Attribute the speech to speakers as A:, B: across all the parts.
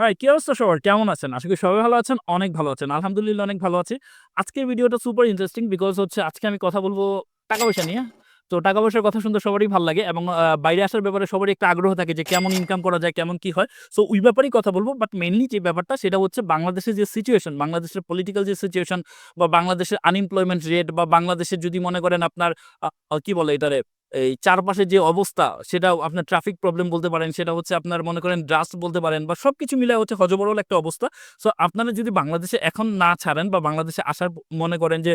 A: হ্যাঁ কি অবস্থা সবার? কেমন আছেন? আশা করি সবাই ভালো আছেন, অনেক ভালো আছেন। আলহামদুলিল্লাহ, অনেক ভালো আছে। আজকের ভিডিওটা সুপার ইন্টারেস্টিং বিকজ হচ্ছে আজকে আমি কথা বলব টাকা পয়সা নিয়ে। তো টাকা পয়সার কথা শুনতে সবারই ভালো লাগে এবং বাইরে আসার ব্যাপারে সবারই একটা আগ্রহ থাকে যে কেমন ইনকাম করা যায়, কেমন কি হয়। সো ওই ব্যাপারেই কথা বলব বাট মেনলি যে ব্যাপারটা সেটা হচ্ছে বাংলাদেশের যে সিচুয়েশন বাংলাদেশের পলিটিক্যাল যে সিচুয়েশন বা বাংলাদেশের আনএমপ্লয়মেন্ট রেট বা বাংলাদেশের যদি মনে করেন আপনার কি বলে এটারে? এই চারপাশে যে অবস্থা সেটা আপনার ট্রাফিক প্রবলেম বলতে পারেন, সেটা হচ্ছে আপনার মনে করেন ড্রাস্ট বলতে পারেন বা সবকিছু মিলে হচ্ছে হজবরল একটা অবস্থা। সো আপনারা যদি বাংলাদেশে এখন না ছাড়েন বা বাংলাদেশে আসার মনে করেন যে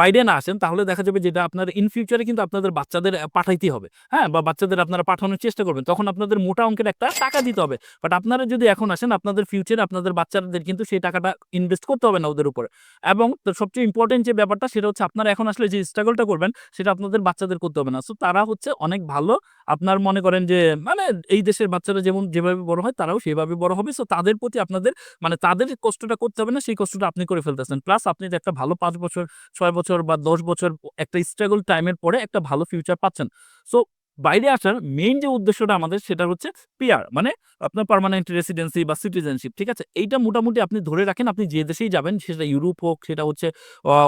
A: বাইরে না আসেন, তাহলে দেখা যাবে যেটা আপনার ইন ফিউচারে কিন্তু আপনাদের বাচ্চাদের পাঠাইতে হবে। হ্যাঁ? বা বাচ্চাদের আপনারা পাঠানোর চেষ্টা করবেন। তখন আপনাদের মোটা অঙ্কের একটা টাকা দিতে হবে। বাট আপনারা যদি এখন আসেন, আপনাদের ফিউচারে আপনাদের বাচ্চাদের কিন্তু সেই টাকাটা ইনভেস্ট করতে হবে না ওদের উপরে। এবং সবচেয়ে ইম্পর্টেন্ট যে ব্যাপারটা, সেটা হচ্ছে আপনারা এখন আসলে যে স্ট্রাগলটা করবেন, সেটা আপনাদের বাচ্চাদের করতে হবে না। সো তারা হচ্ছে অনেক ভালো। আপনার মনে করেন যে মানে এই দেশের বাচ্চারা যেমন, যেভাবে বড় হয় তারাও সেভাবে বড় হবে। সো তাদের প্রতি আপনাদের মানে তাদের কষ্টটা করতে হবে না, সেই কষ্টটা আপনি করে ফেলতেছেন। প্লাস আপনি একটা ভালো পাঁচ বছর, ছয় বছর বা দশ বছর একটা স্ট্রাগল টাইমের পরে একটা ভালো ফিউচার পাচ্ছেন। সো বাইরে আসার মেইন যে উদ্দেশ্যটা আমাদের, সেটা হচ্ছে পিয়ার মানে আপনার পার্মানেন্ট রেসিডেন্সি বা সিটিজেনশিপ ঠিক আছে? এইটা মোটামুটি আপনি ধরে রাখেন, আপনি যে দেশেই যাবেন, সেটা ইউরোপ হোক, সেটা হচ্ছে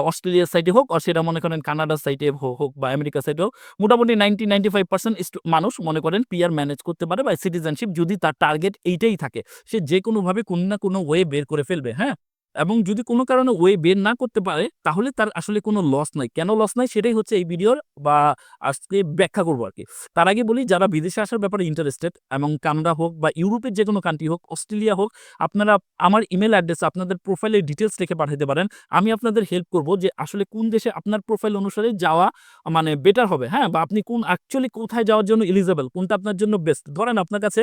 A: অস্ট্রেলিয়ার সাইডে হোক, আর সেটা মনে করেন কানাডার সাইডে হোক বা আমেরিকার সাইডে হোক, মোটামুটি নাইনটি নাইনটি ফাইভ পার্সেন্ট মানুষ মনে করেন পিয়ার ম্যানেজ করতে পারে বা সিটিজেনশিপ যদি তার টার্গেট এইটাই থাকে, সে যে কোনোভাবে কোনো না কোনো ওয়ে বের করে ফেলবে হ্যাঁ? এবং যদি কোনো কারণে ওয়ে বের না করতে পারে, তাহলে তার আসলে কোনো লস নাই। কেন লস নাই? সেটাই হচ্ছে এই ভিডিওর বা আজকে ব্যাখ্যা করব আর কি তার আগে বলি, যারা বিদেশে আসার ব্যাপারে ইন্টারেস্টেড এবং কানাডা হোক বা ইউরোপের যে কোনো কান্ট্রি হোক, অস্ট্রেলিয়া হোক, আপনারা আমার ইমেল অ্যাড্রেসে আপনাদের প্রোফাইলের ডিটেলস রেখে পাঠাতে পারেন। আমি আপনাদের হেল্প করব যে আসলে কোন দেশে আপনার প্রোফাইল অনুসারে যাওয়া মানে বেটার হবে হ্যাঁ? বা আপনি কোন অ্যাকচুয়ালি কোথায় যাওয়ার জন্য এলিজেবল কোনটা আপনার জন্য বেস্ট ধরেন আপনার কাছে,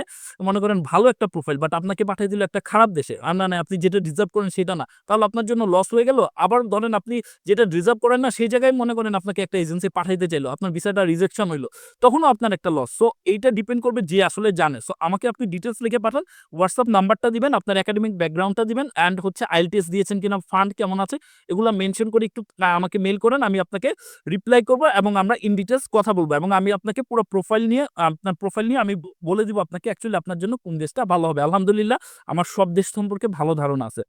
A: মনে করেন ভালো একটা প্রোফাইল বাট আপনাকে পাঠিয়ে দিল একটা খারাপ দেশে। আর না না, আপনি যেটা রিজার্ভ করেন সেটা না। তাহলে আপনার জন্য লস হয়ে গেল। আবার ধরেন আপনি যেটা রিজার্ভ করেন না, সেই জায়গায় মনে করেন আপনাকে একটা এজেন্সি পাঠাইতে চাইলো, আপনার ভিসাটা রিজেকশন হইল, তখনও আপনার একটা লস সো এইটা ডিপেন্ড করবে যে আসলে জানে। সো আমাকে আপনি ডিটেলস লিখে পাঠান হোয়াটসঅ্যাপ নাম্বারটা দিবেন, আপনার একাডেমিক ব্যাকগ্রাউন্ডটা দিবেন অ্যান্ড হচ্ছে আইএলটিএস দিয়েছেন কিনা ফান্ড কেমন আছে, এগুলো মেনশন করে একটু আমাকে মেল করেন, আমি আপনাকে রিপ্লাই করব এবং আমরা ইন ডিটেলস কথা বলব এবং আমি আপনাকে পুরো প্রোফাইল নিয়ে, আপনার প্রোফাইল নিয়ে আমি বলে দিব আপনাকে অ্যাকচুয়ালি আপনার জন্য কোন দেশটা ভালো হবে। আলহামদুলিল্লাহ, আমার সব দেশ সম্পর্কে ভালো ধারণা আছে।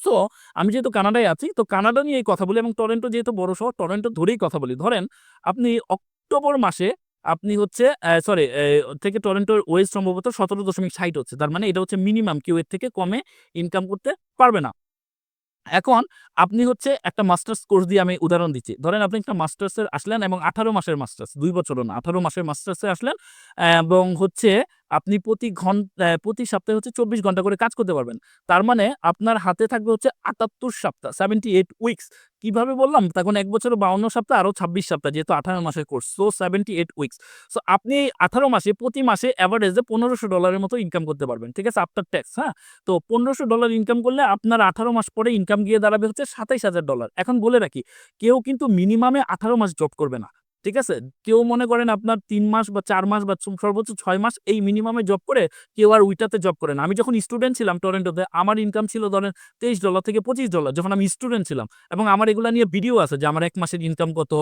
A: সো আমি যেহেতু কানাডায় আছি, তো কানাডা নিয়ে এই কথা বলি এবং টরেন্টো যেহেতু বড় শহর, টরেন্টো ধরেই কথা বলি। ধরেন আপনি অক্টোবর মাসে আপনি হচ্ছে সরি থেকে টরেন্টোর ওয়েস্ট সম্ভবত সতেরো দশমিক ষাট হচ্ছে। তার মানে এটা হচ্ছে মিনিমাম, কেউ এর থেকে কমে ইনকাম করতে পারবে না। এখন আপনি হচ্ছে একটা মাস্টার্স কোর্স দিয়ে আমি উদাহরণ দিচ্ছি। ধরেন আপনি একটা মাস্টার্সের আসলেন এবং আঠারো মাসের মাস্টার্স, দুই বছর না, আঠারো মাসের মাস্টার্সে আসলেন এবং হচ্ছে আপনি প্রতি ঘণ্টা প্রতি সপ্তাহে হচ্ছে চব্বিশ ঘণ্টা করে কাজ করতে পারবেন। তার মানে আপনার হাতে থাকবে হচ্ছে আটাত্তর সপ্তাহ সেভেন্টি এইট উইকস কীভাবে বললাম? তখন এক বছর বাউন্ন সপ্তাহ, আরও ছাব্বিশ সপ্তাহ, যেহেতু আঠারো মাসের course so seventy eight weeks so আপনি এই আঠারো মাসে, প্রতি মাসে অ্যাভারেজে পনেরোশো ডলারের মতো ইনকাম করতে পারবেন, ঠিক আছে? আফটার ট্যাক্স হ্যাঁ? তো পনেরোশো ডলার ইনকাম করলে আপনার আঠারো মাস পরে ইনকাম গিয়ে দাঁড়াবে হচ্ছে সাতাইশ হাজার ডলার এখন বলে রাখি, কেউ কিন্তু মিনিমামে আঠারো মাস জব করবে না। ঠিক আছে? কেউ মনে করেন আপনার তিন মাস বা চার মাস বা সর্বোচ্চ ছয় মাস এই মিনিমামে জব করে কেউ আর উইটাতে জব করে না। আমি যখন স্টুডেন্ট ছিলাম টরেন্টোতে আমার ইনকাম ছিল ধরেন তেইশ ডলার থেকে পঁচিশ ডলার যখন আমি স্টুডেন্ট ছিলাম এবং আমার এগুলা নিয়ে ভিডিও আছে যে আমার এক মাসের ইনকাম কত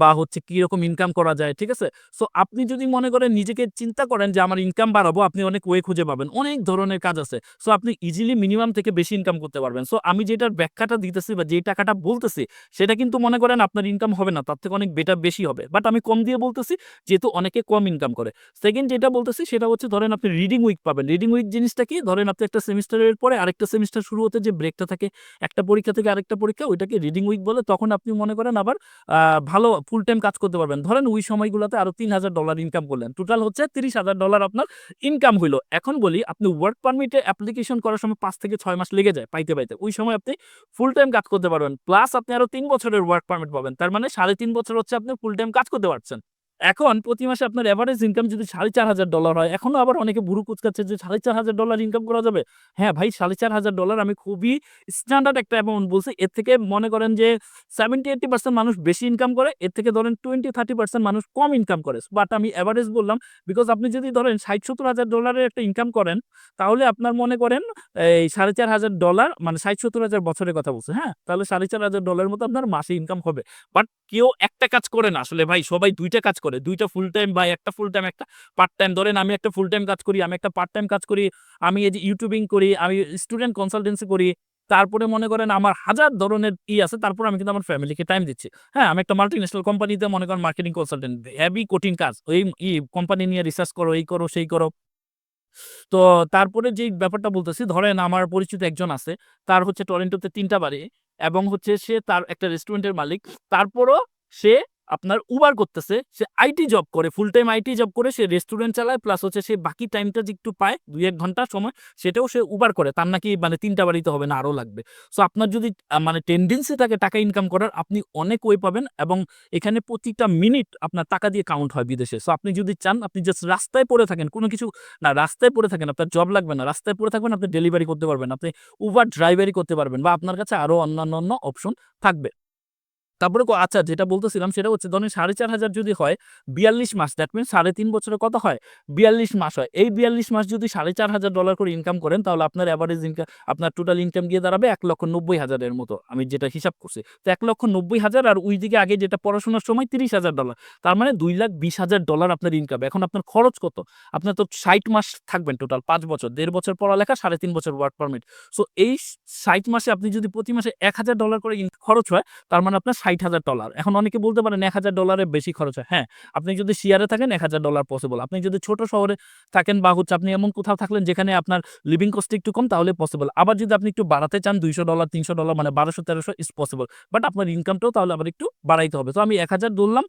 A: বা হচ্ছে কীরকম ইনকাম করা যায়, ঠিক আছে? সো আপনি যদি মনে করেন নিজেকে চিন্তা করেন যে আমার ইনকাম বাড়াবো, আপনি অনেক ওয়ে খুঁজে পাবেন। অনেক ধরনের কাজ আছে। সো আপনি ইজিলি মিনিমাম থেকে বেশি ইনকাম করতে পারবেন। সো আমি যেটার ব্যাখ্যাটা দিতেছি বা যেই টাকাটা বলতেছি, সেটা কিন্তু মনে করেন আপনার ইনকাম হবে না, তার থেকে অনেক বেটার বেশি হবে। বাট আমি কম দিয়ে বলতেছি, যেহেতু অনেকে কম ইনকাম করে। সেকেন্ড যেটা বলতেছি, সেটা হচ্ছে ধরেন আপনি রিডিং উইক পাবেন। রিডিং উইক জিনিসটা কি? ধরেন আপনি একটা সেমিস্টারের পরে আরেকটা সেমিস্টার শুরু হতে যে ব্রেকটা থাকে, একটা পরীক্ষা থেকে আরেকটা পরীক্ষা, ওইটাকে রিডিং উইক বলে, তখন আপনি মনে করেন আবার ভালো ফুল টাইম কাজ করতে পারবেন। ধরেন ওই সময়গুলোতে আরও তিন হাজার ডলার ইনকাম করলেন। টোটাল হচ্ছে তিরিশ হাজার ডলার আপনার ইনকাম হইল। এখন বলি, আপনি ওয়ার্ক পারমিটে অ্যাপ্লিকেশন করার সময় পাঁচ থেকে ছয় মাস লেগে যায় পাইতে পাইতে। ওই সময় আপনি ফুল টাইম কাজ করতে পারবেন। প্লাস আপনি আরও তিন বছরের ওয়ার্ক পারমিট পাবেন। তার মানে সাড়ে তিন বছর হচ্ছে আপনি ফুল টাইম কাজ করতে পারছেন। এখন প্রতি মাসে আপনার এভারেজ ইনকাম যদি সাড়ে চার হাজার ডলার হয়, এখনও আবার অনেকে বুড়ো কুচকাচ্ছে যে সাড়ে চার হাজার ডলার ইনকাম করা যাবে? হ্যাঁ ভাই, সাড়ে চার হাজার ডলার আমি খুবই স্ট্যান্ডার্ড একটা অ্যামাউন্ট বলছি। এর থেকে মনে করেন যে সেভেন্টি এইটি পার্সেন্ট মানুষ বেশি ইনকাম করে, এর থেকে ধরেন টোয়েন্টি থার্টি পার্সেন্ট মানুষ কম ইনকাম করে। বাট আমি অ্যাভারেজ বললাম বিকজ আপনি যদি ধরেন ষাট, সত্তর হাজার ডলারের একটা ইনকাম করেন, তাহলে আপনার মনে করেন এই সাড়ে চার হাজার ডলার মানে ষাট, সত্তর হাজার বছরের কথা বলছে হ্যাঁ? তাহলে সাড়ে চার হাজার ডলারের মতো আপনার মাসে ইনকাম হবে। বাট কেউ একটা কাজ করে না, আসলে ভাই, সবাই দুইটা কাজ করে। করে, দুইটা ফুল টাইম বা একটা ফুল টাইম একটা পার্ট টাইম ধরেন আমি একটা ফুল টাইম কাজ করি, আমি একটা পার্ট টাইম কাজ করি, আমি এই যে ইউটিউবিং করি, আমি স্টুডেন্ট কনসালটেন্সি করি, তারপরে মনে করেন আমার হাজার ধরনের ই আছে, তারপর আমি কিন্তু আমার ফ্যামিলিকে টাইম দিচ্ছি। হ্যাঁ আমি একটা মাল্টি ন্যাশনাল কোম্পানিতে মনে করেন মার্কেটিং কনসালটেন্ট হেভি কঠিন কাজ। ওই ই কোম্পানি নিয়ে রিসার্চ করো, এই করো, সেই করো। তো তারপরে যে ব্যাপারটা বলতেছি, ধরেন আমার পরিচিত একজন আছে, তার হচ্ছে টরেন্টোতে তিনটা বাড়ি এবং হচ্ছে সে তার একটা রেস্টুরেন্টের মালিক। তারপরও সে আপনার উবার করতেছে, সে আইটি জব করে ফুল টাইম আইটি জব করে, সে রেস্টুরেন্ট চালায় প্লাস হচ্ছে সে বাকি টাইমটা যে একটু পায়, দুই এক ঘণ্টা সময়, সেটাও সে উবার করে। তার নাকি মানে তিনটা বাড়িতে হবে না, আরও লাগবে। সো আপনার যদি মানে টেন্ডেন্সি থাকে টাকা ইনকাম করার, আপনি অনেক ওয়ে পাবেন এবং এখানে প্রতিটা মিনিট আপনার টাকা দিয়ে কাউন্ট হয় বিদেশে। সো আপনি যদি চান, আপনি জাস্ট রাস্তায় পড়ে থাকেন, কোনো কিছু, না, রাস্তায় পড়ে থাকেন, আপনার জব লাগবে না, রাস্তায় পড়ে থাকবেন, আপনি ডেলিভারি করতে পারবেন, আপনি উবার ড্রাইভারি করতে পারবেন বা আপনার কাছে আরও অন্যান্য অন্য অপশন থাকবে। তারপরে আচ্ছা যেটা বলতেছিলাম সেটা হচ্ছে ধরেন সাড়ে চার হাজার যদি হয়, বিয়াল্লিশ মাস দ্যাট মিনস সাড়ে তিন বছরে কত হয়? বিয়াল্লিশ মাস হয়। এই বিয়াল্লিশ মাস যদি সাড়ে চার হাজার ডলার করে ইনকাম করেন, তাহলে আপনার অ্যাভারেজ ইনকাম আপনার টোটাল ইনকাম গিয়ে দাঁড়াবে এক লক্ষ নব্বই হাজারের মতো, আমি যেটা হিসাব করছি। তো এক লক্ষ নব্বই হাজার আর ওই দিকে আগে যেটা পড়াশোনার সময় তিরিশ হাজার ডলার তার মানে দুই লাখ বিশ হাজার ডলার আপনার ইনকাম এখন আপনার খরচ কত? আপনার তো ষাট মাস থাকবেন টোটাল পাঁচ বছর, দেড় বছর পড়ালেখা, সাড়ে তিন বছর ওয়ার্ক পারমিট সো এই ষাট মাসে আপনি যদি প্রতি মাসে এক হাজার ডলার করে খরচ হয়, তার মানে আপনার ষাট হাজার ডলার এখন অনেকে বলতে পারেন এক হাজার ডলারের বেশি খরচ হয়। হ্যাঁ আপনি যদি শিয়ারে থাকেন, এক হাজার ডলার পসিবল আপনি যদি ছোট শহরে থাকেন বা হচ্ছে আপনি এমন কোথাও থাকলেন যেখানে আপনার লিভিং কস্ট একটু কম, তাহলে পসিবল আবার যদি আপনি একটু বাড়াতে চান, দুইশো ডলার তিনশো ডলার মানে বারোশো, তেরোশো ইস পসিবল বাট আপনার ইনকামটাও তাহলে আবার একটু বাড়াইতে হবে। তো আমি এক হাজার ধরলাম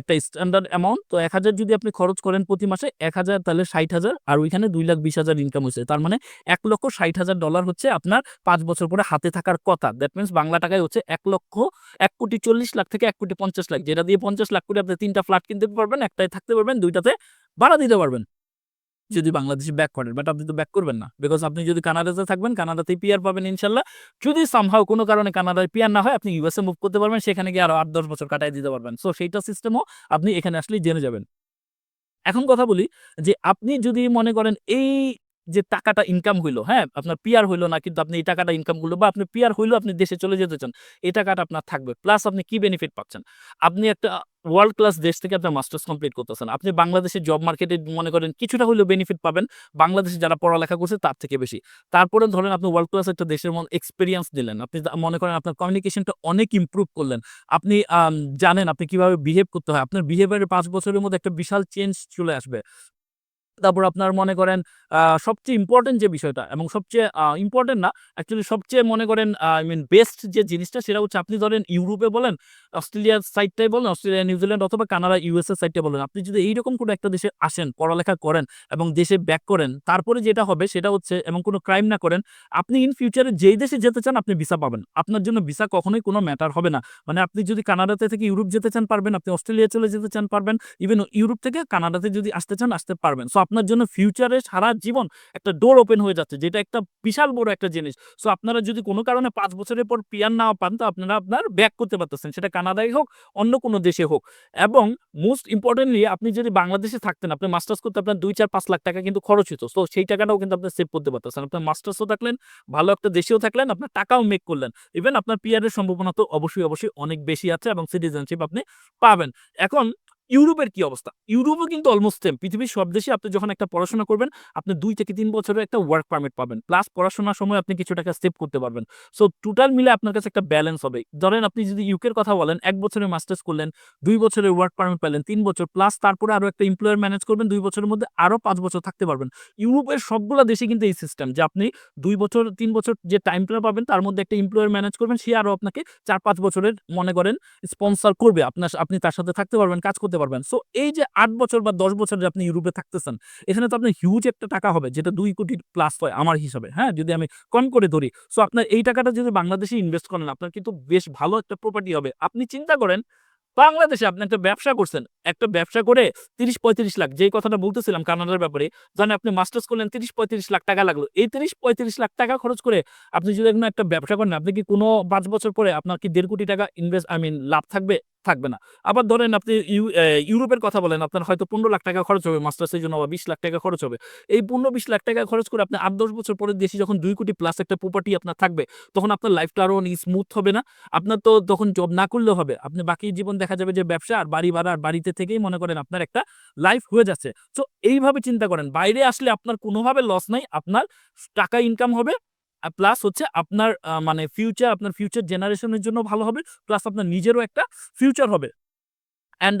A: একটা স্ট্যান্ডার্ড অ্যামাউন্ট তো এক হাজার যদি আপনি খরচ করেন প্রতি মাসে, এক হাজার তাহলে ষাট হাজার। আর ওইখানে দুই লাখ বিশ হাজার ইনকাম হয়েছে। তার মানে এক লক্ষ ষাট হাজার ডলার হচ্ছে আপনার পাঁচ বছর পরে হাতে থাকার কথা। দ্যাট মিনস বাংলা টাকায় হচ্ছে এক লক্ষ এক কোটি চল্লিশ লাখ থেকে এক কোটি পঞ্চাশ লাখ, যেটা দিয়ে পঞ্চাশ লাখ করে আপনি তিনটা ফ্ল্যাট কিনতে পারবেন, একটাই থাকতে পারবেন, দুইটাতে ভাড়া দিতে পারবেন। যদি বাংলাদেশে ব্যাক করেন বাট আপনি তো ব্যাক করবেন না বিকজ আপনি যদি কানাডাতে থাকবেন, কানাডাতেই পিয়ার পাবেন ইনশাল্লাহ। যদি সামহাও কোনো কারণে কানাডায় পিয়ার না হয়, আপনি ইউএসএ মুভ করতে পারবেন, সেখানে গিয়ে আরও আট, দশ বছর কাটাই দিতে পারবেন। সো সেইটা সিস্টেমও আপনি এখানে আসলেই জেনে যাবেন। এখন কথা বলি যে, আপনি যদি মনে করেন এই যে টাকাটা ইনকাম হইল হ্যাঁ? আপনার পিয়ার হইল না, কিন্তু আপনি এই টাকাটা ইনকাম করল বা আপনি পিয়ার হইল, আপনি দেশে চলে যেতে চান, এই টাকাটা আপনার থাকবে। প্লাস আপনি কি বেনিফিট পাচ্ছেন? আপনি একটা ওয়ার্ল্ড ক্লাস দেশ থেকে আপনার মাস্টার্স কমপ্লিট করতেছেন। আপনি বাংলাদেশের জব মার্কেটে মনে করেন কিছুটা হলেও বেনিফিট পাবেন, বাংলাদেশে যারা পড়ালেখা করছে তার থেকে বেশি। তারপরে ধরেন আপনি ওয়ার্ল্ড ক্লাস একটা দেশের মন এক্সপিরিয়েন্স দিলেন, আপনি মনে করেন আপনার কমিউনিকেশনটা অনেক ইমপ্রুভ করলেন। আপনি জানেন আপনি কীভাবে বিহেভ করতে হয়। আপনার বিহেভিয়ারে পাঁচ বছরের মধ্যে একটা বিশাল চেঞ্জ চলে আসবে। তারপর আপনার মনে করেন সবচেয়ে ইম্পর্টেন্ট যে বিষয়টা এবং সবচেয়ে ইম্পর্টেন্ট না অ্যাকচুয়ালি সবচেয়ে মনে করেন আই মিন বেস্ট যে জিনিসটা সেটা হচ্ছে আপনি ধরেন ইউরোপে বলেন অস্ট্রেলিয়ার সাইডটাই বলেন, অস্ট্রেলিয়া নিউজিল্যান্ড অথবা কানাডা ইউএসএ সাইডটা বলেন, আপনি যদি এইরকম কোনো একটা দেশে আসেন, পড়ালেখা করেন এবং দেশে ব্যাক করেন, তারপরে যেটা হবে সেটা হচ্ছে এবং কোনো ক্রাইম না করেন, আপনি ইন ফিউচারে যেই দেশে যেতে চান আপনি ভিসা পাবেন। আপনার জন্য ভিসা কখনোই কোনো ম্যাটার হবে না। মানে আপনি যদি কানাডাতে থেকে ইউরোপ যেতে চান পারবেন, আপনি অস্ট্রেলিয়া চলে যেতে চান পারবেন ইভেন ইউরোপ থেকে কানাডাতে যদি আসতে চান, আসতে পারবেন। সো আপনার জন্য ফিউচারে সারা জীবন একটা ডোর ওপেন হয়ে যাচ্ছে, যেটা একটা বিশাল বড় একটা জিনিস। সো আপনারা যদি কোনো কারণে পাঁচ বছরের পর পিয়ার না পান, তো আপনারা আপনার ব্যাক করতে পারতেছেন, সেটা কানাডায় হোক, অন্য কোনো দেশে হোক। এবং মোস্ট ইম্পর্টেন্টলি আপনি যদি বাংলাদেশে থাকতেন আপনি মাস্টার্স করতে আপনার দুই চার পাঁচ লাখ টাকা কিন্তু খরচ হতো তো সেই টাকাটাও কিন্তু আপনি সেভ করতে পারতেছেন। আপনার মাস্টার্সও থাকলেন, ভালো একটা দেশেও থাকলেন, আপনার টাকাও মেক করলেন। ইভেন আপনার পিয়ারের সম্ভাবনা তো অবশ্যই অবশ্যই অনেক বেশি আছে এবং সিটিজেনশিপ আপনি পাবেন। এখন ইউরোপের কি অবস্থা? ইউরোপও কিন্তু অলমোস্ট সেম পৃথিবীর সব দেশে আপনি যখন একটা পড়াশোনা করবেন, আপনি দুই থেকে তিন বছরের একটা ওয়ার্ক পারমিট পাবেন। প্লাস পড়াশোনার সময় আপনি কিছু টাকা সেভ করতে পারবেন। সো টোটাল মিলে আপনার কাছে একটা ব্যালেন্স হবে। ধরেন আপনি যদি ইউকের কথা বলেন, এক বছরের মাস্টার্স করলেন, দুই বছরের ওয়ার্ক পারমিট পেলেন, তিন বছর প্লাস তারপরে আরও একটা এমপ্লয়ার ম্যানেজ করবেন, দুই বছরের মধ্যে আরও পাঁচ বছর থাকতে পারবেন। ইউরোপের সবগুলো দেশে কিন্তু এই সিস্টেম যে আপনি দুই বছর, তিন বছর যে টাইমটা পাবেন, তার মধ্যে একটা এমপ্লয়ার ম্যানেজ করবেন, সে আরও আপনাকে চার পাঁচ বছরের মনে করেন স্পন্সর করবে। আপনার, আপনি তার সাথে থাকতে পারবেন, কাজ করতে পারবেন। সো এই যে আট বছর বা দশ বছর যে আপনি ইউরোপে থাকতেছেন, এখানে তো আপনার হিউজ একটা টাকা হবে, যেটা দুই কোটি প্লাস হয় আমার হিসাবে হ্যাঁ? যদি আমি কম করে ধরি। সো আপনার এই টাকাটা যদি বাংলাদেশে ইনভেস্ট করেন, আপনার কিন্তু বেশ ভালো একটা প্রপার্টি হবে। আপনি চিন্তা করেন, বাংলাদেশে আপনি একটা ব্যবসা করছেন, একটা ব্যবসা করে তিরিশ পঁয়ত্রিশ লাখ, যেই কথাটা বলতেছিলাম কানাডার ব্যাপারে, জানেন আপনি মাস্টার্স করলেন তিরিশ পঁয়ত্রিশ লাখ টাকা লাগল। এই তিরিশ পঁয়ত্রিশ লাখ টাকা খরচ করে আপনি যদি একটা ব্যবসা করেন, আপনি কি কোনো পাঁচ বছর পরে আপনার কি দেড় কোটি টাকা ইনভেস্ট আই মিন লাভ থাকবে? থাকবে না। আবার ধরেন আপনি ইউ- ইউরোপের কথা বলেন, আপনার হয়তো পনেরো লাখ টাকা খরচ হবে, মাস্টার্সের জন্য বা বিশ লাখ টাকা খরচ হবে। এই পনেরো বিশ লাখ টাকা খরচ করে আপনি আট, দশ বছর পরে দেশে যখন দুই কোটি প্লাস একটা প্রপার্টি আপনার থাকবে, তখন আপনার লাইফটা আরও স্মুথ হবে না। আপনার তো তখন জব না করলেও হবে। আপনি বাকি জীবন দেখা যাবে যে ব্যবসা আর বাড়ি ভাড়া আর বাড়িতে থেকেই মনে করেন আপনার একটা লাইফ হয়ে যাচ্ছে। তো এইভাবে চিন্তা করেন। বাইরে আসলে আপনার কোনোভাবে লস নাই, আপনার টাকা ইনকাম হবে প্লাস হচ্ছে আপনার মানে ফিউচার আপনার ফিউচার জেনারেশনের জন্য ভালো হবে, প্লাস আপনার নিজেরও একটা ফিউচার হবে। অ্যান্ড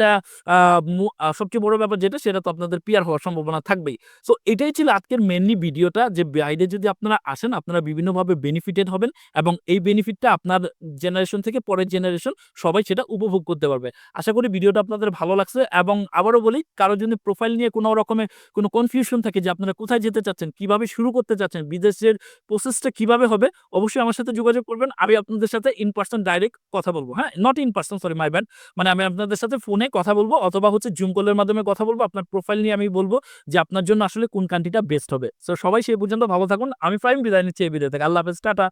A: সবচেয়ে বড় ব্যাপার যেটা, সেটা তো আপনাদের পিয়ার হওয়ার সম্ভাবনা থাকবেই। সো এটাই ছিল আজকের মেনলি ভিডিওটা যে, বাইরে যদি আপনারা আসেন, আপনারা বিভিন্নভাবে বেনিফিটেড হবেন এবং এই বেনিফিটটা আপনার জেনারেশন থেকে পরের জেনারেশন সবাই সেটা উপভোগ করতে পারবে। আশা করি ভিডিওটা আপনাদের ভালো লাগছে এবং আবারও বলি কারও যদি প্রোফাইল নিয়ে কোনো রকমের কোনো কনফিউশন থাকে যে, আপনারা কোথায় যেতে চাচ্ছেন, কীভাবে শুরু করতে চাচ্ছেন, বিদেশের প্রসেসটা কীভাবে হবে, অবশ্যই আমার সাথে যোগাযোগ করবেন। আমি আপনাদের সাথে ইন পার্সন ডাইরেক্ট কথা বলব। হ্যাঁ not in person sorry my band মানে আমি আপনাদের সাথে ফোনে কথা বলব অথবা হচ্ছে জুম কলের মাধ্যমে কথা বলব। আপনার প্রোফাইল নিয়ে আমি বলব যে আপনার জন্য আসলে কোন কান্ট্রিটা বেস্ট হবে। সো সবাই সেই পর্যন্ত ভালো থাকুন। আমি প্রাইম বিদায় নিচ্ছি এই বিদায় থেকে আল্লাহ হাফেজ। টাটা।